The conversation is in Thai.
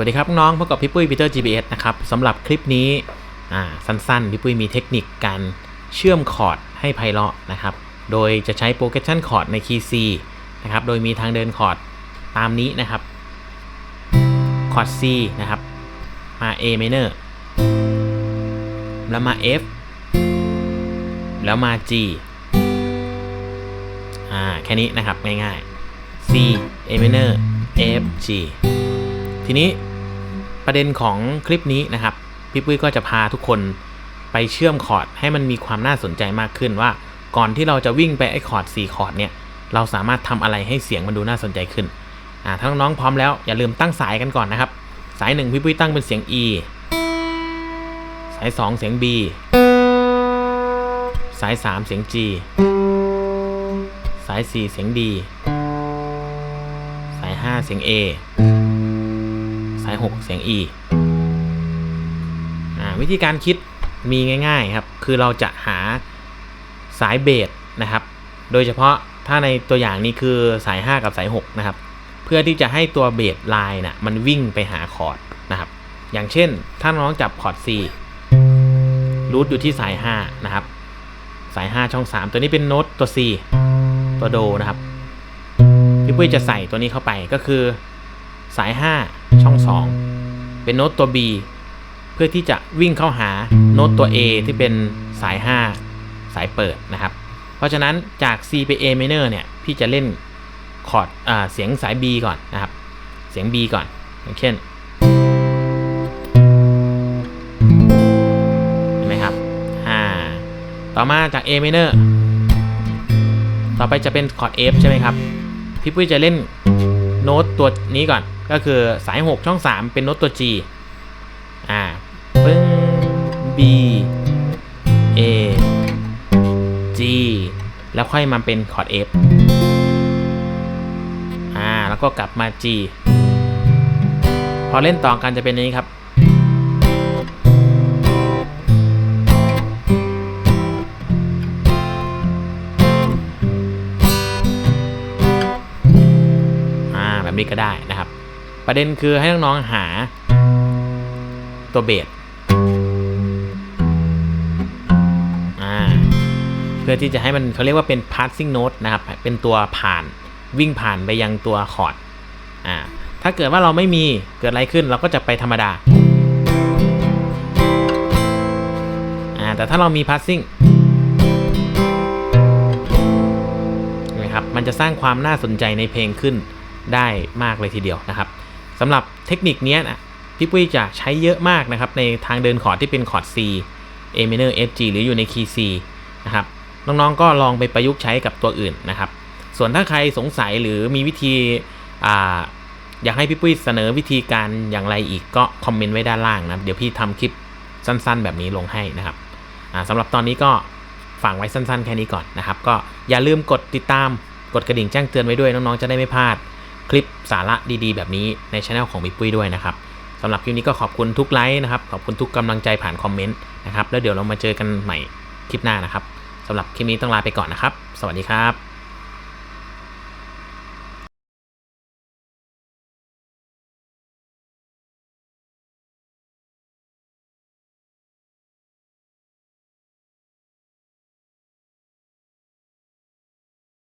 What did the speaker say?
วัสดีครับน้องพบกับพี่ปุ้ยปีเตอร์ GBS นะครับสำหรับคลิปนี้สั้นๆ พี่ปุ้ยมีเทคนิคการเชื่อมคอร์ดให้ไพเราะนะครับ โดยจะใช้ progression chord ในคีย์ C นะครับ โดยมีทางเดินคอร์ดตามนี้นะครับคอร์ด C นะครับ มา A minor แล้วมา F แล้วมา G อ่าแค่นี้นะครับง่ายๆ C A minor F G ทีนี้ ประเด็นของคลิปนี้นะครับพี่ปุ้ยก็จะพาทุกคนไปเชื่อมคอร์ดให้มันมีความน่าสนใจมากขึ้นว่า ก่อนที่เราจะวิ่งไปไอ้คอร์ด4คอร์ดเนี่ยเราสามารถทำอะไรให้เสียงมันดูน่าสนใจขึ้นอ่าถ้าน้องพร้อมแล้วอย่าลืมตั้งสายกันก่อนนะครับ สายหนึ่งพี่ปุ้ยตั้งเป็นเสียง E สาย 2 เสียง B สาย 3 เสียง G สาย 4 เสียง D สาย 5 เสียง A 6 เสียง E วิธีการคิดมีง่ายๆครับ คือเราจะหาสายเบสนะครับ โดยเฉพาะถ้าในตัวอย่างนี้คือสาย 5 กับสาย 6 นะครับ เพื่อที่จะให้ตัวเบสไลน์น่ะมันวิ่งไปหาคอร์ดนะครับ อย่างเช่นถ้าน้องจับคอร์ด C รูทอยู่ที่สาย 5 นะครับ สาย 5 ช่อง 3 ตัวนี้เป็นโน้ตตัว C ตัวโดนะครับ พี่ปุ้ยจะใส่ตัวนี้เข้าไปก็คือสาย 5 2 เป็นโน้ตตัว B เพื่อที่จะวิ่งเข้าหาโน้ตตัว A ที่เป็นสาย 5 สายเปิดนะครับ เพราะฉะนั้นจาก C ไป A minor เนี่ย พี่จะเล่นคอร์ดเสียงสาย B ก่อนนะครับ เสียง B ก่อน อย่างเช่นเห็นไหมครับอ่าต่อมาจาก A minor ต่อไปจะเป็นคอร์ด F ใช่ไหมครับ พี่ปุ้ยจะเล่นโน้ตตัวนี้ก่อน ก็คือสาย 6 ช่อง 3 เป็นโน้ตตัว G อ่าปึ้ง B A G แล้วค่อยมาเป็นคอร์ด F อ่า แล้วก็กลับมา G พอเล่นต่อกันจะเป็นนี้ครับ อ่า แบบนี้ก็ได้นะครับ ประเด็นคือให้น้องๆหาตัวเบสอ่าเพื่อที่จะให้มันเขาเรียกว่าเป็น passing note นะครับ เป็นตัวผ่านวิ่งผ่านไปยังตัวคอร์ดอ่าถ้าเกิดว่าเราไม่มีเกิดอะไรขึ้นเราก็จะไปธรรมดาอ่าแต่ถ้าเรามี passing เห็นไหมครับมันจะสร้างความน่าสนใจในเพลงขึ้นได้มากเลยทีเดียวนะครับ สำหรับเทคนิคนี้นะพี่ปุ้ยจะใช้เยอะมากนะครับในทางเดินคอร์ดที่เป็นคอร์ด C A minor F G หรืออยู่ในคีย์ C นะครับน้องๆก็ลองไปประยุกต์ใช้กับตัวอื่นนะครับ ส่วนถ้าใครสงสัยหรือมีวิธีออยากให้พี่ปุ้ยเสนอวิธีการอย่างไรอีกก็คอมเมนต์ไว้ด้านล่างนะเดี๋ยวพี่ทำคลิปสั้นๆ แบบนี้ลงให้นะครับสำหรับตอนนี้ก็ฝากไว้สั้นๆ แค่นี้ก่อนนะครับ ก็อย่าลืมกดติดตามกดกระดิ่งแจ้งเตือนไว้ด้วยน้องๆจะได้ไม่พลาด คลิปสาระดีๆ แบบนี้ในช anel ของพี่ปุ้ยด้วยนะครับสำหรับคลิปนี้ก็ขอบคุณทุกไลค์นะครับ ขอบคุณทุกกำลังใจผ่านคอมเมนต์นะครับ แล้วเดี๋ยวเรามาเจอกันใหม่คลิปหน้านะครับสำหรับคลิปนี้ต้องลาไปก่อนนะครับ สวัสดีครับ